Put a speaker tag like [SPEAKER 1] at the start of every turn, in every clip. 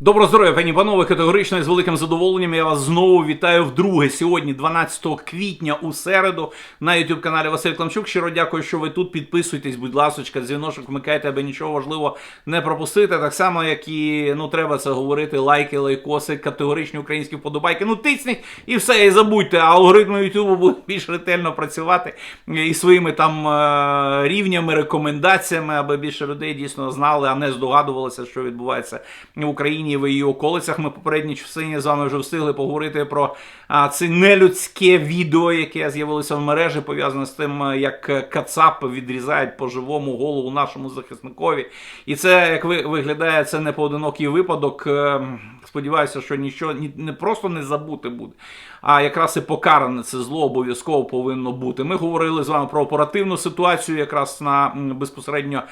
[SPEAKER 1] Доброго здоров'я, пані панове, категорично і з великим задоволенням. Я вас знову вітаю вдруге сьогодні, 12 квітня у середу, на youtube каналі Василь Кламчук. Щиро дякую, що ви тут. Підписуйтесь, будь ласка, дзвіночок вмикайте, аби нічого важливого не пропустити. Так само, як і ну треба це говорити, лайки, лайкоси, категоричні українські вподобайки. Ну тисніть і все, і забудьте. Алгоритми Ютубу будуть більш ретельно працювати і своїми там е, рівнями, рекомендаціями, аби більше людей дійсно знали, а не здогадувалися, що відбувається в Україні в її околицях. Ми попередні часи з вами вже встигли поговорити про а, це нелюдське відео, яке з'явилося в мережі, пов'язане з тим, е, як Кацап відрізають по живому голову нашому захисникові. І це, як ви виглядає, це не поодинокий випадок. Е, Сподіваюся, що нічого ні- не просто не забути буде, а якраз і покаране це зло обов'язково повинно бути. Ми говорили з вами про оперативну ситуацію, якраз на безпосередньо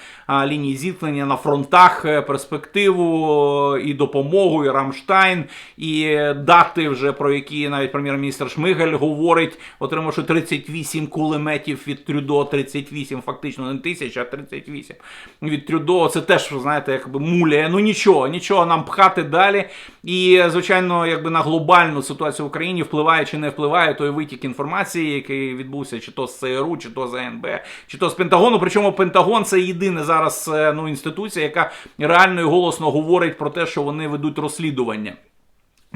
[SPEAKER 1] лінії зіткнення на фронтах, е, перспективу і допомогу, і Рамштайн, і е, дати, вже про які навіть прем'єр-міністр Шмигаль говорить, отримавши 38 кулеметів від Трюдо, 38, фактично не тисяч, а 38 від Трюдо. Це теж, знаєте, якби муляє. Ну нічого, нічого нам пхати далі. І, звичайно, якби на глобальну ситуацію в Україні впливає чи не впливає той витік інформації, який відбувся чи то з ЦРУ, чи то з АНБ, чи то з Пентагону. Причому Пентагон це єдина зараз е, ну, інституція, яка реально і голосно говорить про те, що вони ведуть розслідування.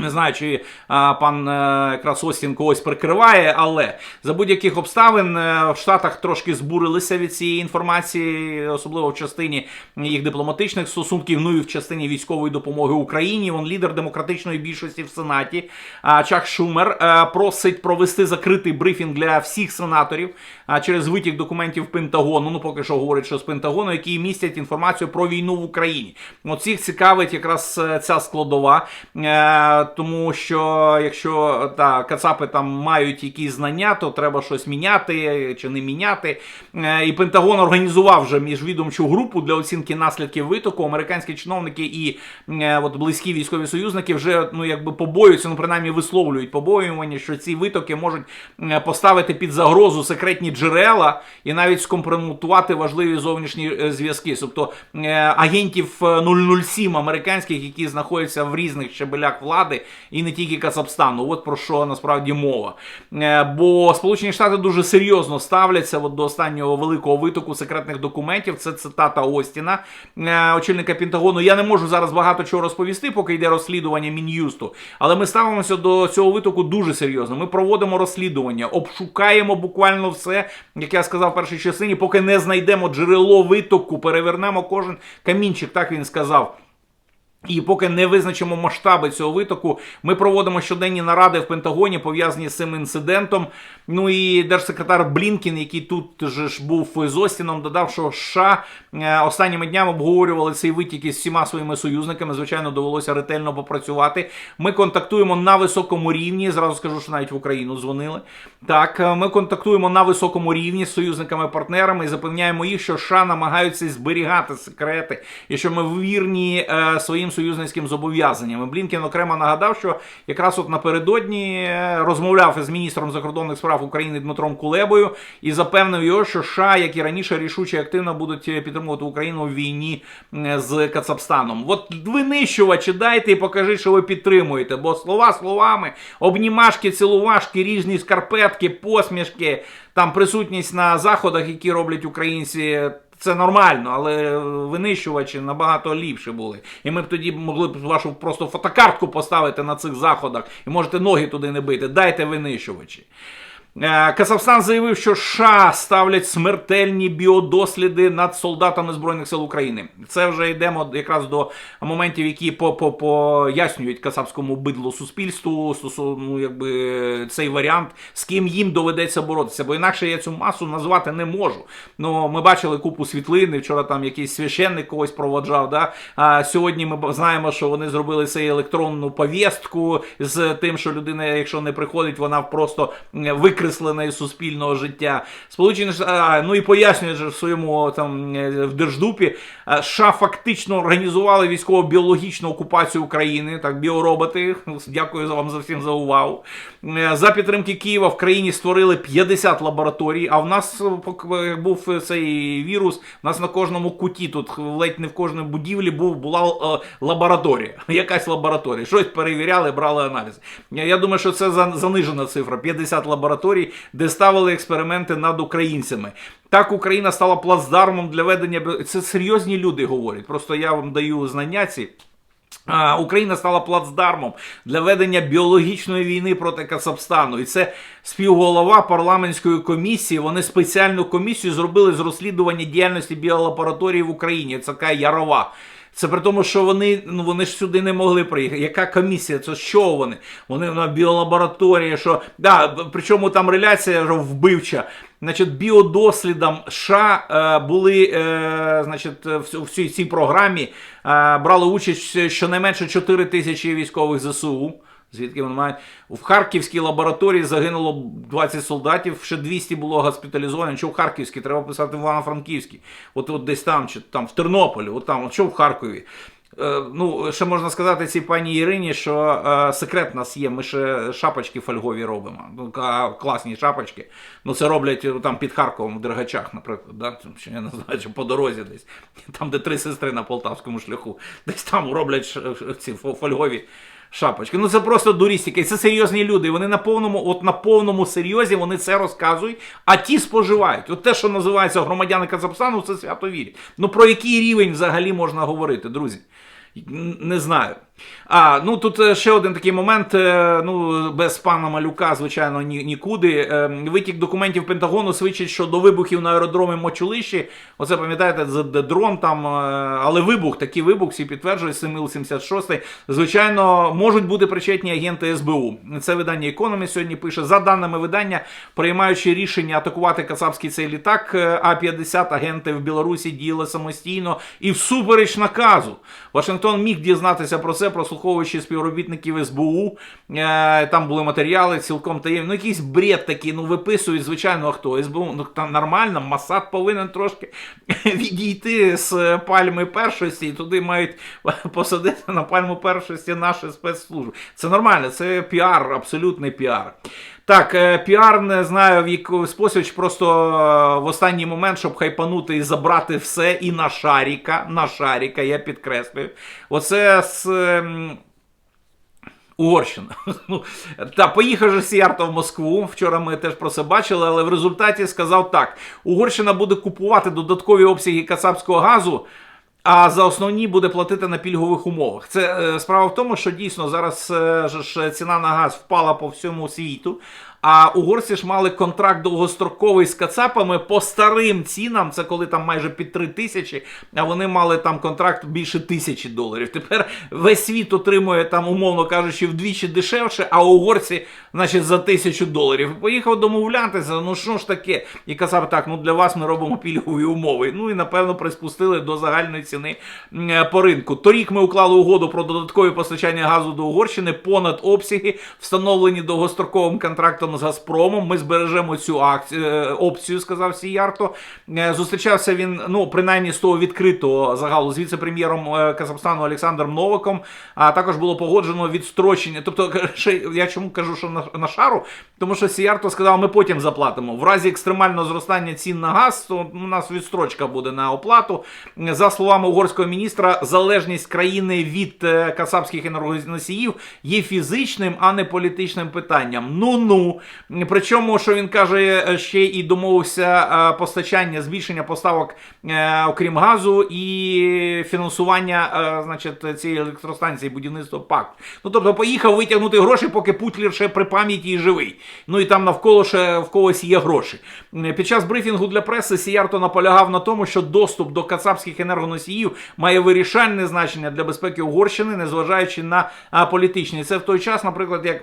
[SPEAKER 1] Не знаю, чи а, пан е, якраз Остін когось прикриває, але за будь-яких обставин е, в Штатах трошки збурилися від цієї інформації, особливо в частині їх дипломатичних стосунків, ну і в частині військової допомоги Україні. Він лідер демократичної більшості в Сенаті. А, Чак Шумер е, просить провести закритий брифінг для всіх сенаторів а, через витік документів Пентагону. Ну поки що говорить, що з Пентагону, які містять інформацію про війну в Україні. От цікавить якраз ця складова. Е, тому що якщо та Кацапи там мають якісь знання, то треба щось міняти чи не міняти. Е, І Пентагон організував вже міжвідомчу групу для оцінки наслідків витоку. Американські чиновники і е, от близькі військові союзники вже ну якби побоюються, ну принаймні висловлюють побоювання, що ці витоки можуть е, поставити під загрозу секретні джерела і навіть скомпрометувати важливі зовнішні зв'язки. Тобто агентів е, 007 американських, які знаходяться в різних щебелях влади, і не тільки Казахстану. От про що насправді мова. Е, Бо Сполучені Штати дуже серйозно ставляться от до останнього великого витоку секретних документів. Це цитата Остіна, е, очільника Пентагону. Я не можу зараз багато чого розповісти, поки йде розслідування Мін'юсту. Але ми ставимося до цього витоку дуже серйозно. Ми проводимо розслідування, обшукаємо буквально все, як я сказав в першій частині, поки не знайдемо джерело витоку, перевернемо кожен камінчик, так він сказав. І поки не визначимо масштаби цього витоку, ми проводимо щоденні наради в Пентагоні, пов'язані з цим інцидентом. Ну і держсекретар Блінкін, який тут ж був з Остіном, додав, що США е, останніми днями обговорювали цей витік із всіма своїми союзниками. Звичайно, довелося ретельно попрацювати. Ми контактуємо на високому рівні. Зразу скажу, що навіть в Україну дзвонили. Так, е, ми контактуємо на високому рівні з союзниками-партнерами і запевняємо їх, що США намагаються зберігати секрети, і що ми вірні е, союзницьким зобов'язанням. І Блінкен окремо нагадав, що якраз от напередодні е, розмовляв із міністром закордонних справ України Дмитром Кулебою і запевнив його, що США, як і раніше, рішуче активно будуть е, підтримувати Україну в війні е, з Кацапстаном. От винищувачі дайте і покажіть, що ви підтримуєте. Бо слова словами, обнімашки, цілувашки, різні скарпетки, посмішки, там присутність на заходах, які роблять українці. Це нормально, але винищувачі набагато ліпші були. І ми б тоді могли б вашу просто фотокартку поставити на цих заходах і можете ноги туди не бити. Дайте винищувачі. Е, Казахстан заявив, що США ставлять смертельні біодосліди над солдатами Збройних сил України. Це вже йдемо якраз до моментів, які по- по- пояснюють касапському бидлу суспільству ну, якби, цей варіант, з ким їм доведеться боротися. Бо інакше я цю масу назвати не можу. Ну, ми бачили купу світлин, і вчора там якийсь священник когось проводжав. Да? А сьогодні ми знаємо, що вони зробили цей електронну повістку з тим, що людина, якщо не приходить, вона просто м, викреслена із суспільного життя. Сполучені а, ну і пояснює в своєму там е, в Держдупі, е, США фактично організували військово-біологічну окупацію України, так, біороботи. Дякую вам за всім за увагу. Е, За підтримки Києва в країні створили 50 лабораторій. А в нас, був цей вірус, у нас на кожному куті, тут ледь не в кожній будівлі був була лабораторія. Якась лабораторія. Щось перевіряли, брали аналіз. Я думаю, що це занижена цифра. 50 лабораторій, де ставили експерименти над українцями. Так Україна стала плацдармом для ведення. Це серйозні люди говорять. Просто я вам даю знання ці. Україна стала плацдармом для ведення біологічної війни проти Казахстану. І це співголова парламентської комісії. Вони спеціальну комісію зробили з розслідування діяльності біолабораторії в Україні. Це така Ярова. Це при тому, що вони ну вони ж сюди не могли приїхати. Яка комісія? Це що вони? Вони на біолабораторії, що да, причому там реляція вбивча. Значить, біодослідам США е, були е, значить, в, в цій, цій програмі е, брали участь щонайменше 4 тисячі військових ЗСУ. Звідки вони мають в Харківській лабораторії загинуло 20 солдатів, ще 200 було госпіталізовано. Що в Харківській, треба писати в Івано-Франківській. От, от десь там, чи там в Тернополі, от там, от що в Харкові. Е, ну, ще можна сказати цій пані Ірині, що е, секрет у нас є. Ми ще шапочки фольгові робимо. Ну, класні шапочки. Ну, це роблять е, там під Харковом в Дергачах, наприклад. Да? Що я не знаю, чи по дорозі десь. Там, де три сестри на полтавському шляху. Десь там роблять ці фольгові шапочки. Ну це просто дурістика. І це серйозні люди. Вони на повному, от на повному серйозі вони це розказують, а ті споживають. От те, що називається громадяни Казахстану, це свято вірять. Ну про який рівень взагалі можна говорити, друзі? Не знаю. А, ну тут е, ще один такий момент. е, Ну, без пана Малюка, звичайно, ні, нікуди. Е, Витік документів Пентагону свідчить, що до вибухів на аеродромі Мочулищі, оце пам'ятаєте, дрон там, але вибух, такий вибух, всі підтверджують, Семил 76 Звичайно, можуть бути причетні агенти СБУ. Це видання Economist сьогодні пише. За даними видання, приймаючи рішення атакувати кацапський цей літак, е, А-50 агенти в Білорусі діяли самостійно і всупереч наказу. Вашингтон міг дізнатися про це, прослуховуючи співробітників СБУ. Е, Там були матеріали цілком таємні. Ну, якийсь бред такий, ну виписують, звичайно, а хто? СБУ, ну там нормально, Масад повинен трошки відійти з пальми першості, і туди мають посадити на пальму першості наші спецслужби. Це нормально, це піар, абсолютний піар. Так, е, піар не знаю в який спосіб, просто е, в останній момент, щоб хайпанути і забрати все і на шаріка, на шаріка, я підкреслюю. Оце з. ем, Угорщина. Ну, Та поїхав же Сіарто в Москву. Вчора ми теж про це бачили, але в результаті сказав так: Угорщина буде купувати додаткові обсяги кацапського газу. А за основні буде платити на пільгових умовах. Це е, справа в тому, що дійсно зараз е, ж ціна на газ впала по всьому світу. А угорці ж мали контракт довгостроковий з кацапами по старим цінам. Це коли там майже під 3 тисячі, а вони мали там контракт більше тисячі доларів. Тепер весь світ отримує там, умовно кажучи, вдвічі дешевше, а угорці, значить, за тисячу доларів. Поїхав домовлятися. Ну що ж таке? І казав, так, ну для вас ми робимо пільгові умови. Ну і напевно приспустили до загальної ціни е, по ринку. Торік ми уклали угоду про додаткові постачання газу до Угорщини понад обсяги, встановлені довгостроковим контрактом з Газпромом. Ми збережемо цю акцію, е, опцію, сказав Сіярто. Е, Зустрічався він, ну принаймні з того відкритого загалу з віце-прем'єром е, Казахстану Олександром Новиком. А також було погоджено відстрочення. Тобто, я чому кажу, що на, шару, тому що Сіярто сказав, ми потім заплатимо. В разі екстремального зростання цін на газ, то у нас відстрочка буде на оплату. За словами угорського міністра, залежність країни від касапських енергоносіїв є фізичним, а не політичним питанням. Ну-ну. Причому, що він каже, е, ще і домовився е, постачання, збільшення поставок, е, окрім газу, і фінансування, значить, цієї електростанції, будівництва ПАК. Ну тобто поїхав витягнути гроші, поки Путлер ще при пам'яті і живий. Ну і там навколо ще в когось є гроші. Під час брифінгу для преси Сіярто наполягав на тому, що доступ до кацапських енергоносіїв має вирішальне значення для безпеки Угорщини, незважаючи на політичні. Це в той час, наприклад, як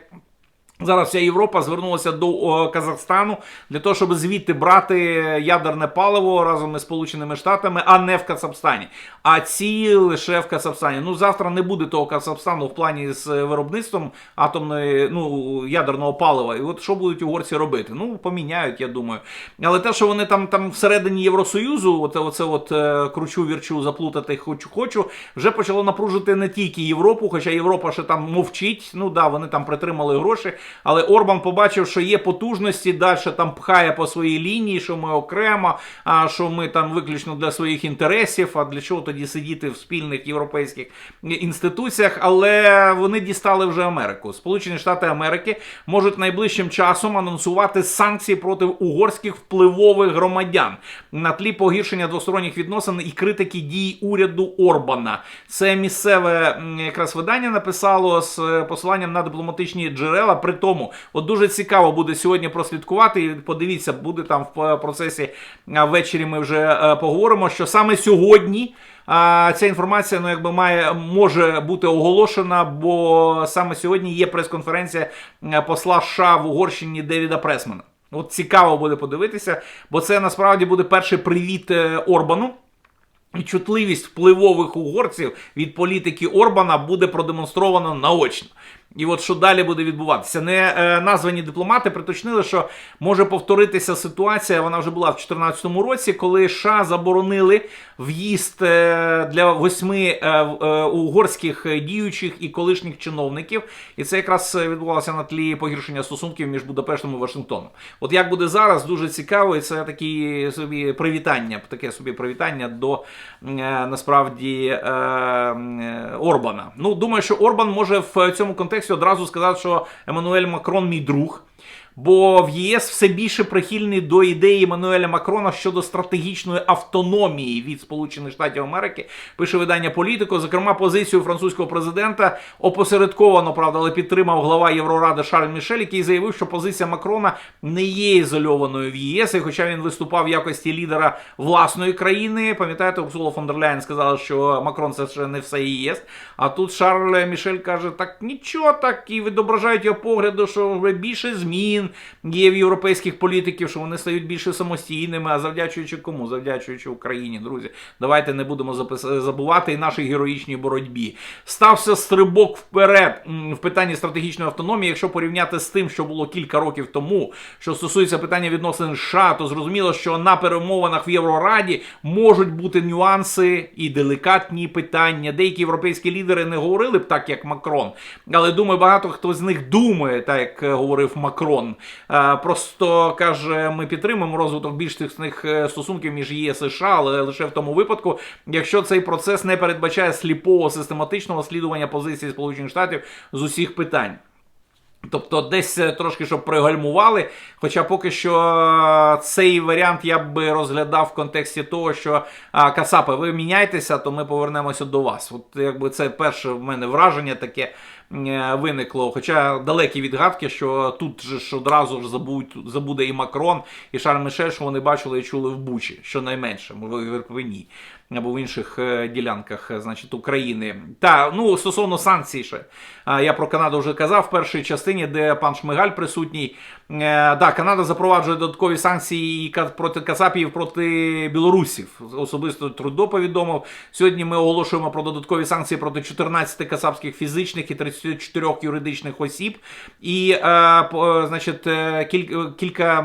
[SPEAKER 1] Зараз вся Європа звернулася до Казахстану для того, щоб звідти брати ядерне паливо разом із Сполученими Штатами, а не в Кацапстані. А ці лише в Кацапстані. Ну завтра не буде того Кацапстану в плані з виробництвом атомної ну ядерного палива. І от що будуть угорці робити? Ну поміняють, я думаю. Але те, що вони там там всередині Євросоюзу, от оце от е, кручу вірчу заплутати хочу, хочу, вже почало напружити не тільки Європу, хоча Європа ще там мовчить. Ну да, вони там притримали гроші. Але Орбан побачив, що є потужності, далі там пхає по своїй лінії, що ми окремо, а що ми там виключно для своїх інтересів. А для чого тоді сидіти в спільних європейських інституціях? Але вони дістали вже Америку. Сполучені Штати Америки можуть найближчим часом анонсувати санкції проти угорських впливових громадян на тлі погіршення двосторонніх відносин і критики дій уряду Орбана. Це місцеве якраз видання написало з е, посиланням на дипломатичні джерела. Тому, от дуже цікаво буде сьогодні прослідкувати. І подивіться, буде там в е, процесі ввечері. Ми вже е, поговоримо, що саме сьогодні. А ця інформація ну якби має може бути оголошена, бо саме сьогодні є прес-конференція е, посла США в Угорщині Девіда Пресмана. От цікаво буде подивитися, бо це насправді буде перший привіт е, Орбану. І чутливість впливових угорців від політики Орбана буде продемонстровано наочно. І от що далі буде відбуватися? Не е, названі дипломати приточнили, що може повторитися ситуація. Вона вже була в 2014 році, коли США заборонили в'їзд е, для восьми е, е, угорських діючих і колишніх чиновників. І це якраз відбувалося на тлі погіршення стосунків між Будапештом і Вашингтоном. От як буде зараз, дуже цікаво, і це такі собі привітання, таке собі привітання до е, насправді е, е, Орбана. Ну, думаю, що Орбан може в цьому контексті одразу сказати, що Еммануель Макрон мій друг. Бо в ЄС все більше прихильний до ідеї Еммануеля Макрона щодо стратегічної автономії від Сполучених Штатів Америки. Пише видання Політико. Зокрема, позицію французького президента опосередковано, правда, але підтримав глава Євроради Шарль Мішель, який заявив, що позиція Макрона не є ізольованою в ЄС. І хоча він виступав в якості лідера власної країни, пам'ятаєте, Урсула фон дер Ляєн сказала, що Макрон це ще не все ЄС. А тут Шарль Мішель каже: так нічого, так і відображають його погляду, що вже більше змін є в європейських політиків, що вони стають більше самостійними, а завдячуючи кому? Завдячуючи Україні, друзі. Давайте не будемо забувати і нашій героїчній боротьбі. Стався стрибок вперед в питанні стратегічної автономії. Якщо порівняти з тим, що було кілька років тому, що стосується питання відносин США, то зрозуміло, що на перемовинах в Єврораді можуть бути нюанси і делікатні питання. Деякі європейські лідери не говорили б так, як Макрон, але думаю, багато хто з них думає, так як е, говорив Макрон. Е, Просто каже, ми підтримуємо розвиток більш тісних е, стосунків між ЄС і США, але лише в тому випадку, якщо цей процес не передбачає сліпого систематичного слідування позиції Сполучених Штатів з усіх питань. Тобто десь е, трошки щоб пригальмували. Хоча поки що е, цей варіант я би розглядав в контексті того, що а, Кацапи, ви міняйтеся, то ми повернемося до вас. От якби це перше в мене враження таке е, виникло. Хоча далекі відгадки, що тут же ж одразу ж забудь, забуде і Макрон, і Шарль Мішель, що вони бачили і чули в Бучі, щонайменше, можливо, в Ірпені або в інших е, ділянках, е, значить, України. Та ну стосовно санкцій, ще я про Канаду вже казав в першій частині, де пан Шмигаль присутній. Е, да, Канада запроваджує додаткові санкції проти Кацапів, проти білорусів. Особисто Трудо повідомив. Сьогодні ми оголошуємо про додаткові санкції проти 14 кацапських фізичних і 34 юридичних осіб, і е, е, значить, е, кіль- кілька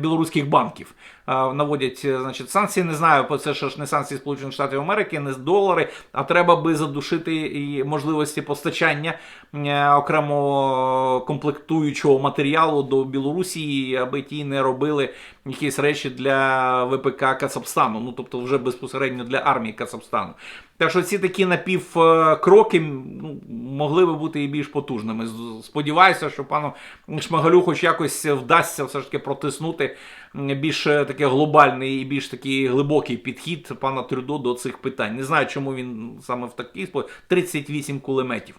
[SPEAKER 1] білоруських банків. е, Наводять е, значить, санкції, не знаю, це ж не санкції Сполучених Штатів Америки, не долари, а треба би задушити і можливості постачання е, окремо комплектуючого матеріалу до Білорусі, аби ті не робили якісь речі для ВПК Кацапстану, ну тобто вже безпосередньо для армії Кацапстану. Так що ці такі напівкроки ну, могли би бути і більш потужними. Сподіваюся, що пану Шмагалю хоч якось вдасться все ж таки протиснути більш е, таке глобальний і більш такий глибокий підхід пана Трюдо до цих питань. Не знаю, чому він саме в такий спосіб. 38 кулеметів.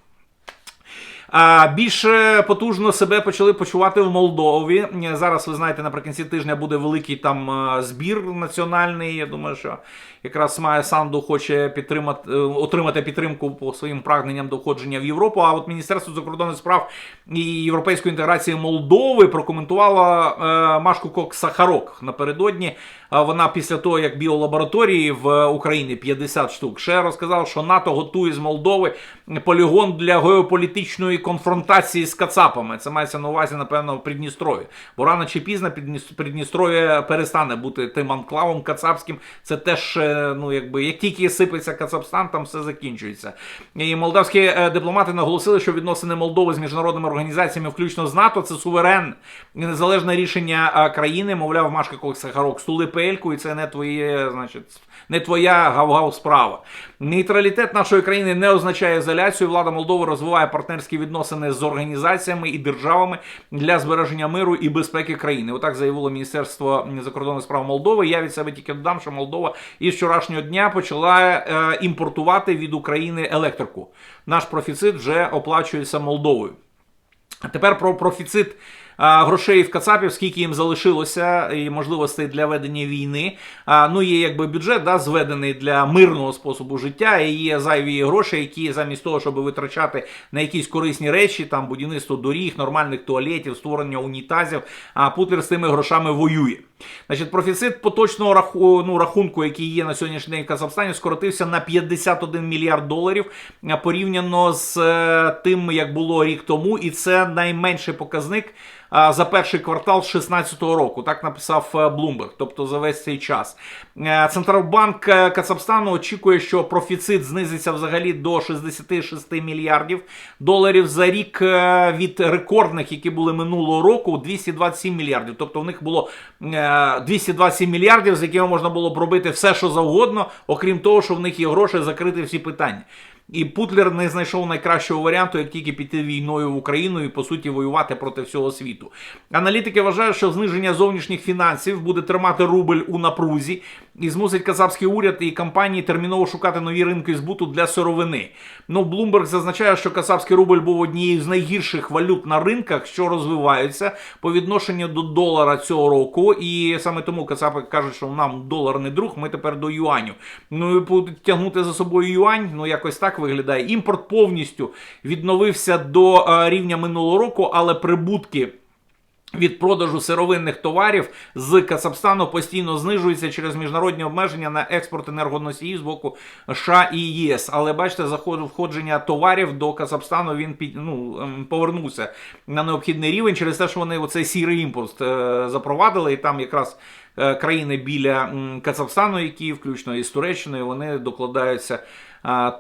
[SPEAKER 1] Більш потужно себе почали почувати в Молдові. Зараз ви знаєте, наприкінці тижня буде великий там е, збір національний. Я думаю, що якраз Майя Санду хоче підтримати е, отримати підтримку по своїм прагненням до входження в Європу. А от Міністерство закордонних справ і європейської інтеграції Молдови прокоментувала е, Машку Кок Сахарок напередодні. Вона після того, як біолабораторії в Україні 50 штук, ще розказала, що НАТО готує з Молдови полігон для геополітичної конфронтації з Кацапами. Це мається на увазі, напевно, в Придністрові. Бо рано чи пізно Придніс- Придністров'я перестане бути тим анклавом кацапським. Це теж, е, ну якби як тільки сипеться Кацапстан, там все закінчується. І молдавські е, дипломати наголосили, що відносини Молдови з міжнародними організаціями, включно з НАТО, це суверен і незалежне рішення е, країни. Мовляв, Машка Сахарок, стули пельку, і це не твоє, значить, не твоя гав-гав справа. Нейтралітет нашої країни не означає ізоляцію. Влада Молдови розвиває партнерські відносини з організаціями і державами для збереження миру і безпеки країни. Отак заявило Міністерство закордонних справ Молдови. Я від себе тільки додам, що Молдова із вчорашнього дня почала е, імпортувати від України електрику. Наш профіцит вже оплачується Молдовою. А Тепер про профіцит а, грошей в Кацапів, скільки їм залишилося, і можливостей для ведення війни. А, ну, є якби бюджет да, зведений для мирного способу життя, і є зайві гроші, які замість того, щоб витрачати на якісь корисні речі, там будівництво доріг, нормальних туалетів, створення унітазів, а Путін з тими грошами воює. Значить, профіцит поточного раху, ну, рахунку, який є на сьогоднішній день в Казахстані, скоротився на 51 мільярд доларів порівняно з е, тим, як було рік тому, і це найменший показник за перший квартал 2016 року. Так написав Bloomberg, тобто за весь цей час. Е, Центральбанк е, Казахстану очікує, що профіцит знизиться взагалі до 66 мільярдів доларів за рік е, від рекордних, які були минулого року, 227 мільярдів. Тобто в них було е, 227 мільярдів, з якими можна було б робити все, що завгодно, окрім того, що в них є гроші закрити всі питання. І Путлер не знайшов найкращого варіанту, як тільки піти війною в Україну і по суті воювати проти всього світу. Аналітики вважають, що зниження зовнішніх фінансів буде тримати рубль у напрузі і змусить казахський уряд і компанії терміново шукати нові ринки збуту для сировини. Ну, Bloomberg зазначає, що казахський рубль був однією з найгірших валют на ринках, що розвиваються по відношенню до долара цього року. І саме тому Кацапи кажуть, що нам долар не друг, ми тепер до юаню. Ну і тягнути за собою юань. Ну якось так виглядає. Імпорт повністю відновився до е, рівня минулого року, але прибутки. Від продажу сировинних товарів з Казахстану постійно знижується через міжнародні обмеження на експорт енергоносіїв з боку США і ЄС. Але бачите, заход входження товарів до Казахстану він під, ну, ем, повернувся на необхідний рівень через те, що вони оцей сірий імпорт е, запровадили, і там якраз е, країни біля Казахстану, які включно із Туреччиною, вони докладаються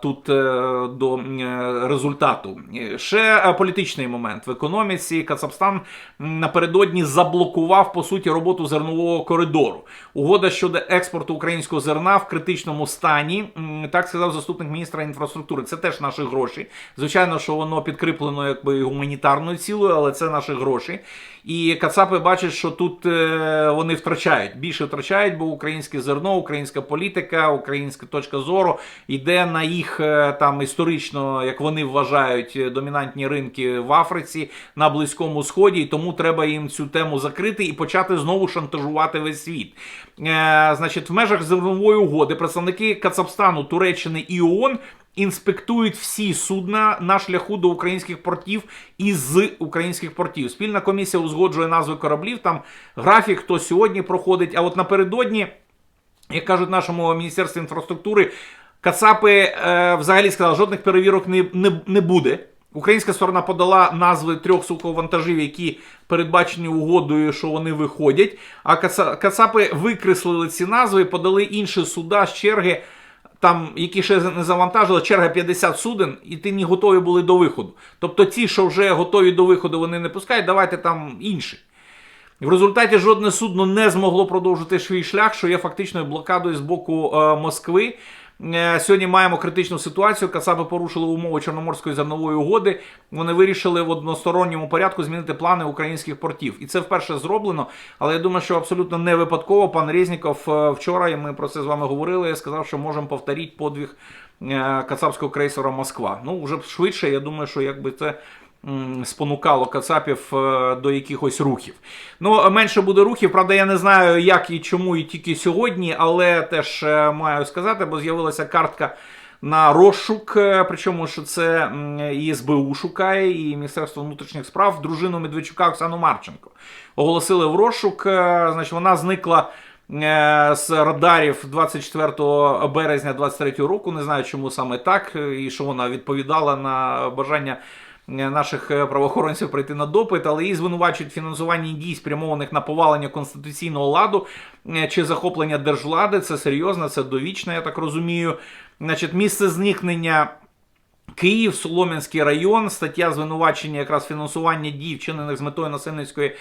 [SPEAKER 1] тут е, до е, результату. Ще е, політичний момент в економіці. Кацапстан напередодні заблокував по суті роботу зернового коридору. Угода щодо експорту українського зерна в критичному стані. Так сказав заступник міністра інфраструктури. Це теж наші гроші. Звичайно, що воно підкріплено якби гуманітарною цілою, але це наші гроші. І Кацапи бачать, що тут вони втрачають більше втрачають, бо українське зерно, українська політика, українська точка зору йде на їх е, там історично, як вони вважають, е, домінантні ринки в Африці на Близькому Сході. І тому треба їм цю тему закрити і почати знову шантажувати весь світ. Е, значить, в межах зернової угоди представники Кацапстану, Туреччини і ООН інспектують всі судна на шляху до українських портів і з українських портів. Спільна комісія узгоджує назви кораблів. Там графік, хто сьогодні проходить. А от напередодні, як кажуть нашому міністерстві інфраструктури, Кацапи е, взагалі сказали, жодних перевірок не, не, не буде. Українська сторона подала назви трьох суховантажів, які передбачені угодою, що вони виходять. А Каца- Кацапи викреслили ці назви, подали інші суда з черги там, які ще не завантажили, черга 50 суден, і ти не готові були до виходу. Тобто ті, що вже готові до виходу, вони не пускають, давайте там інші. В результаті жодне судно не змогло продовжити свій шлях, що є фактичною блокадою з боку е, Москви. Е, Сьогодні маємо критичну ситуацію. Кацапи порушили умови Чорноморської зернової угоди. Вони вирішили в односторонньому порядку змінити плани українських портів. І це вперше зроблено. Але я думаю, що абсолютно не випадково. Пан Резніков е, вчора, і ми про це з вами говорили, сказав, що можемо повторити подвиг е, кацапського крейсера Москва. Ну, вже швидше, я думаю, що якби це спонукало Кацапів е, до якихось рухів. Ну, менше буде рухів, правда, я не знаю, як і чому, і тільки сьогодні, але теж е, маю сказати, бо з'явилася картка. На розшук, е, причому що це і СБУ шукає, і Міністерство внутрішніх справ дружину Медведчука Оксану Марченко оголосили в розшук. Значить, вона зникла з радарів 24 березня 23 року. Не знаю, чому саме так, і що вона відповідала на бажання. Е, Наших е, правоохоронців прийти на допит, але її звинувачують в фінансуванні дій, спрямованих на повалення конституційного ладу е, чи захоплення держвлади. Це серйозно, це довічно, я так розумію. Значить, місце зникнення Київ, Солом'янський район, стаття звинувачення якраз фінансування дій, вчинених з метою насильницької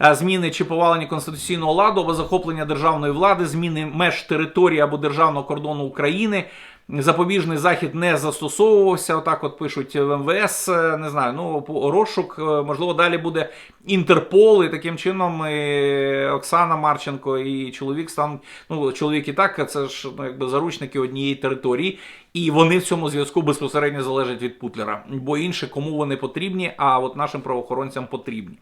[SPEAKER 1] зміни чи повалення конституційного ладу або захоплення державної влади, зміни меж території або державного кордону України. Запобіжний захід не застосовувався. Отак, от пишуть в МВС. е, Не знаю, ну розшук, е, можливо, далі буде Інтерпол, і таким чином і Оксана Марченко і чоловік стануть. Ну, чоловік і так, це ж ну, якби заручники однієї території, і вони в цьому зв'язку безпосередньо залежать від Путлера. Бо інше кому вони потрібні, а от нашим правоохоронцям потрібні.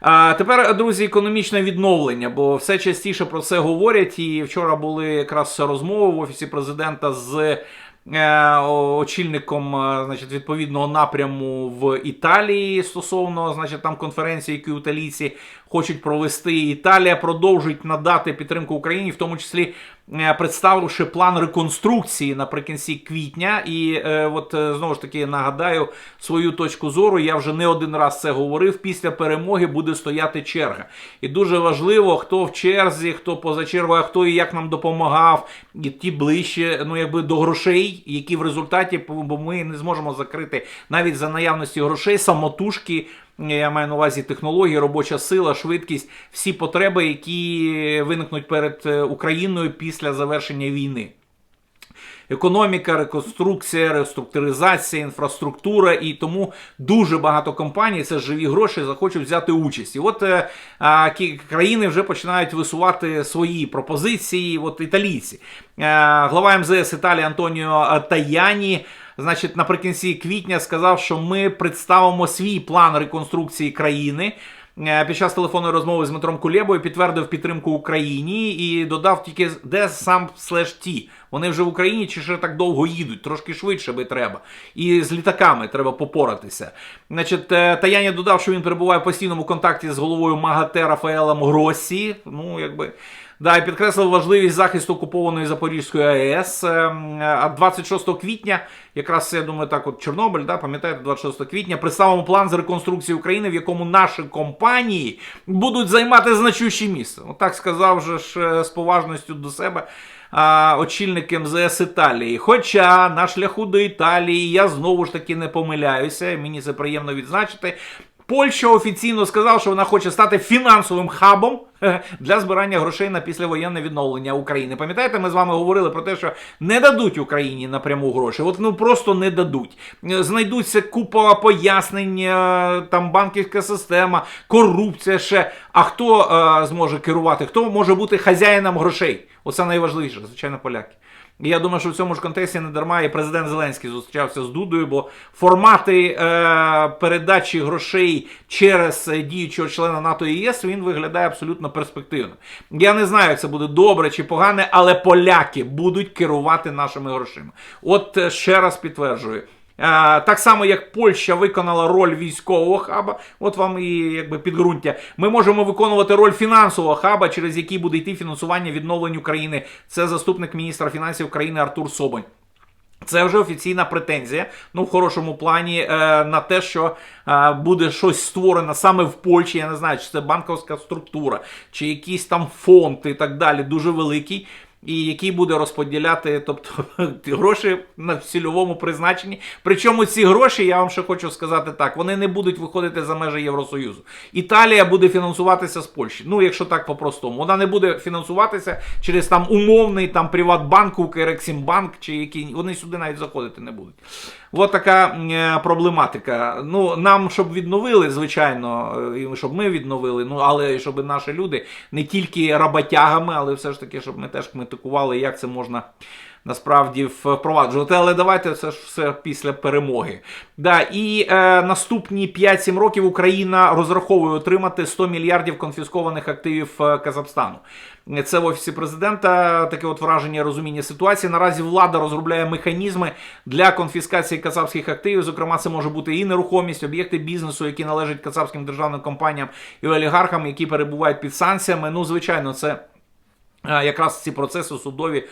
[SPEAKER 1] А тепер, друзі, економічне відновлення, бо все частіше про це говорять. І вчора були якраз розмови в офісі президента з е, очільником е, значить, відповідного напряму в Італії стосовно значить, там конференції, які італійці хочуть провести. Італія продовжують надати підтримку Україні, в тому числі е, представивши план реконструкції наприкінці квітня. І е, от е, знову ж таки нагадаю свою точку зору. Я вже не один раз це говорив. Після перемоги буде стояти черга. І дуже важливо, хто в черзі, хто поза чергою, а хто і як нам допомагав, і ті ближче, ну якби до грошей, які в результаті бо ми не зможемо закрити навіть за наявності грошей, самотужки. Я маю на увазі технології, робоча сила, швидкість, всі потреби, які виникнуть перед е, Україною після завершення війни. Економіка, реконструкція, реструктуризація, інфраструктура, і тому дуже багато компаній, це живі гроші, захочуть взяти участь. І от е, кі- країни вже починають висувати свої пропозиції. От італійці. Е, глава МЗС Італії Антоніо Таяні. Значить, наприкінці квітня сказав, що ми представимо свій план реконструкції країни. Е, Під час телефонної розмови з Дмитром Кулєбою підтвердив підтримку Україні і додав тільки де сам слеш ті. Вони вже в Україні чи ще так довго їдуть, трошки швидше би треба. І з літаками треба попоратися. Значить, Таяня Таяні додав, що він перебуває в постійному контакті з головою МАГАТЕ Рафаелем Гросі. Ну, якби. Да, і підкреслив важливість захисту окупованої Запорізької АЕС. Ем, А 26 квітня, якраз я думаю, так от Чорнобиль, да, пам'ятаєте, 26 квітня представимо план з реконструкції України, в якому наші компанії будуть займати значуще місце. Отак сказав же ж е, з поважністю до себе. а, Очільник МЗС Італії. Хоча на шляху до Італії я знову ж таки не помиляюся, мені це приємно відзначити. Польща офіційно сказала, що вона хоче стати фінансовим хабом для збирання грошей на післявоєнне відновлення України. Пам'ятаєте, ми з вами говорили про те, що не дадуть Україні напряму гроші. От ну просто не дадуть. Знайдуться купа пояснень, е, там банківська система, корупція ще. А хто е, зможе керувати? Хто може бути хазяїном грошей? Оце найважливіше, звичайно, поляки. І я думаю, що в цьому ж контексті не дарма і президент Зеленський зустрічався з Дудою, бо формати е, передачі грошей через е, діючого члена НАТО і ЄС він виглядає абсолютно перспективно. Я не знаю, як це буде добре чи погане, але поляки будуть керувати нашими грошима. От е, ще раз підтверджую. Е, Так само, як Польща виконала роль військового хаба, от вам і якби підґрунтя. Ми можемо виконувати роль фінансового хаба, через який буде йти фінансування відновлень України. Це заступник міністра фінансів України Артур Собонь. Це вже офіційна претензія, ну в хорошому плані е, на те, що е, буде щось створено саме в Польщі. Я не знаю, чи це банківська структура, чи якийсь там фонд і так далі, дуже великий. І який буде розподіляти, тобто гроші на цільовому призначенні. Причому ці гроші, я вам ще хочу сказати так, вони не будуть виходити за межі Євросоюзу. Італія буде фінансуватися з Польщі. Ну, якщо так по-простому, вона не буде фінансуватися через там умовний там Приватбанк, Укрексімбанк, чи які вони сюди навіть заходити не будуть. От така е, проблематика. Ну, нам, щоб відновили, звичайно, е, і щоб ми відновили, ну але щоб наші люди не тільки роботягами, але все ж таки, щоб ми теж критикували, як це можна насправді впроваджувати. Але давайте це ж все після перемоги. Да, і е, наступні 5-7 років Україна розраховує отримати 100 мільярдів конфіскованих активів е, Казахстану. Це в офісі президента таке от враження розуміння ситуації. Наразі влада розробляє механізми для конфіскації кацапських активів. Зокрема, це може бути і нерухомість, об'єкти бізнесу, які належать кацапським державним компаніям і олігархам, які перебувають під санкціями. Ну, звичайно, це. Якраз ці процеси судові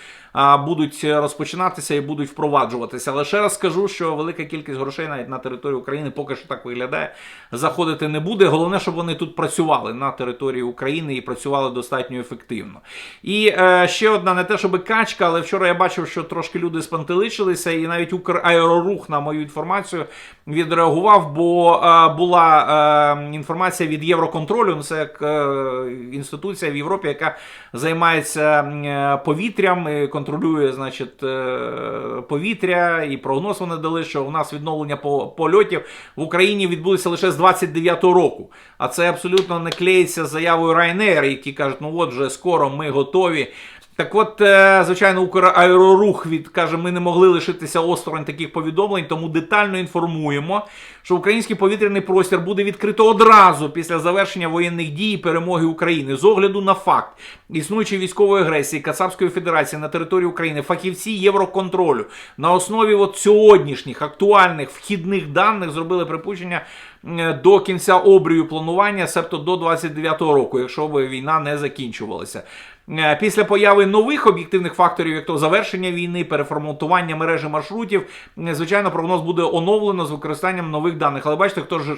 [SPEAKER 1] будуть розпочинатися і будуть впроваджуватися. Але ще раз скажу, що велика кількість грошей навіть на території України поки що так виглядає, заходити не буде. Головне, щоб вони тут працювали на території України і працювали достатньо ефективно. І е, ще одна не те, щоб качка, але вчора я бачив, що трошки люди спантеличилися, і навіть Украерорух на мою інформацію відреагував, бо е, була е, інформація від Євроконтролю. Ну, це як е, інституція в Європі, яка займається е, повітрям, і контролює, значить, е, повітря і прогноз вони дали, що у нас відновлення польотів в Україні відбулося лише з 29-го року. А це абсолютно не клеїться з заявою Ryanair, які кажуть, ну от вже скоро ми готові. Так от, е, звичайно, Украерорух від каже, ми не могли лишитися осторонь таких повідомлень, тому детально інформуємо, що український повітряний простір буде відкрито одразу після завершення воєнних дій і перемоги України з огляду на факт існуючої військової агресії Кацапської Федерації на території України, фахівці Євроконтролю на основі от сьогоднішніх актуальних вхідних даних зробили припущення до кінця обрію планування, себто до 29-го року, якщо б війна не закінчувалася. Е, Після появи нових об'єктивних факторів, як то завершення війни, переформатування мережі маршрутів, е, звичайно, прогноз буде оновлено з використанням нових даних. Але бачите, хто ж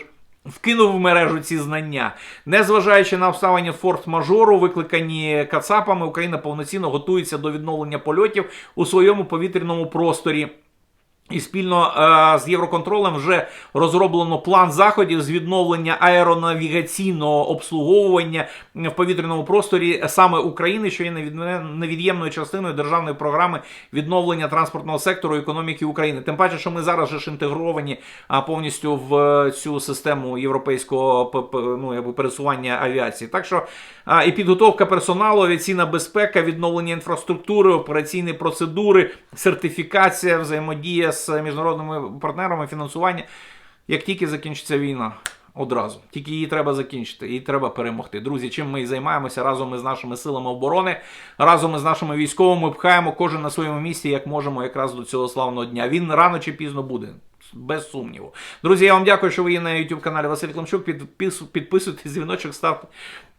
[SPEAKER 1] вкинув в мережу ці знання. Незважаючи на обставини форт-мажору, викликані Кацапами, Україна повноцінно готується до відновлення польотів у своєму повітряному просторі. І спільно е, з Євроконтролем вже розроблено план заходів з відновлення аеронавігаційного обслуговування в повітряному просторі саме України, що є невід'ємною частиною державної програми відновлення транспортного сектору економіки України. Тим паче, що ми зараз ж інтегровані а, повністю в цю систему європейського ну, якби пересування авіації. Так що а, і підготовка персоналу, авіаційна безпека, відновлення інфраструктури, операційні процедури, сертифікація, взаємодія з міжнародними партнерами, фінансування. Як тільки закінчиться війна, одразу. Тільки її треба закінчити, її треба перемогти. Друзі, чим ми і займаємося разом із нашими силами оборони, разом із нашими військовими пхаємо кожен на своєму місці, як можемо, якраз до цього славного дня. Він рано чи пізно буде. Без сумніву. Друзі, я вам дякую, що ви є на YouTube каналі Василь. Підпис, підписуйтесь, дзвіночок ставте,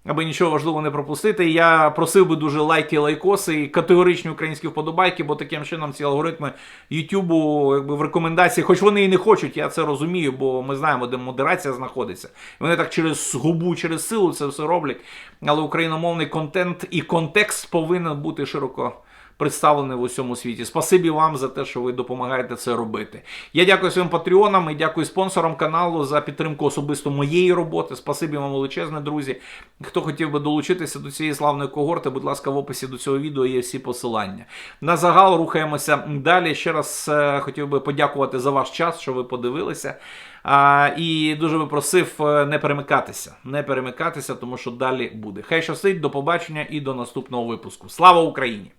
[SPEAKER 1] аби нічого важливого не пропустити. Я просив би дуже лайки, лайкоси і категоричні українські вподобайки, бо таким чином ці алгоритми Ютубу в рекомендації, хоч вони і не хочуть, я це розумію, бо ми знаємо, де модерація знаходиться. Вони так через губу, через силу це все роблять. Але україномовний контент і контекст повинен бути широко представлене в усьому світі. Спасибі вам за те, що ви допомагаєте це робити. Я дякую своїм патреонам і дякую спонсорам каналу за підтримку особисто моєї роботи. Спасибі вам величезне, друзі. Хто хотів би долучитися до цієї славної когорти, будь ласка, в описі до цього відео є всі посилання. На загал рухаємося далі. Ще раз е, хотів би подякувати за ваш час, що ви подивилися. А, і дуже би просив е, не перемикатися. Не перемикатися, тому що далі буде. Хай щастить, до побачення і до наступного випуску. Слава Україні!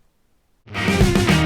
[SPEAKER 1] Thank you.